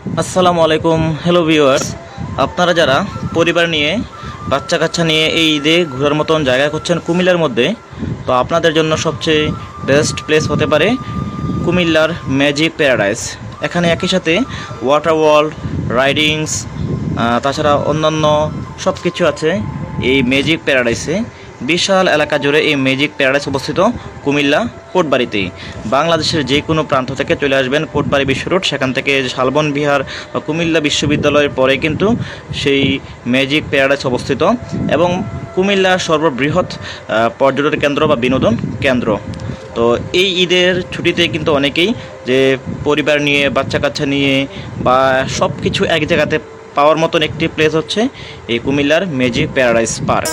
আসসালামু আলাইকুম hello viewers আপনারা যারা পরিবার নিয়ে বাচ্চা কাচ্চা নিয়ে এই ঈদে ঘোরার মতন জায়গা করছেন কুমিল্লার মধ্যে, তো আপনাদের জন্য সবচেয়ে বেস্ট প্লেস হতে পারে কুমিল্লার ম্যাজিক প্যারাডাইস এখানে একই সাথে ওয়াটার ওয়ার্ল্ড রাইডিংস তাছাড়া অন্যান্য সব কিছু আছে এই ম্যাজিক প্যারাডাইসে বিশাল এলাকা জুড়ে এই ম্যাজিক প্যারাডাইস অবস্থিত কুমিল্লা কোটবাড়িতেই। বাংলাদেশের যে কোনো প্রান্ত থেকে চলে আসবেন কোটবাড়ি বিশ্ব রোড, সেখান থেকে শালবন বিহার বা কুমিল্লা বিশ্ববিদ্যালয়ের পরে কিন্তু সেই ম্যাজিক প্যারাডাইস অবস্থিত এবং কুমিল্লার সর্ববৃহৎ পর্যটন কেন্দ্র বা বিনোদন কেন্দ্র। তো এই ঈদের ছুটিতে কিন্তু অনেকেই যে পরিবার নিয়ে বাচ্চা কাচ্চা নিয়ে বা সব কিছু এক জায়গাতে পাওয়ার মতন একটি প্লেস হচ্ছে এই কুমিল্লার ম্যাজিক প্যারাডাইস পার্ক।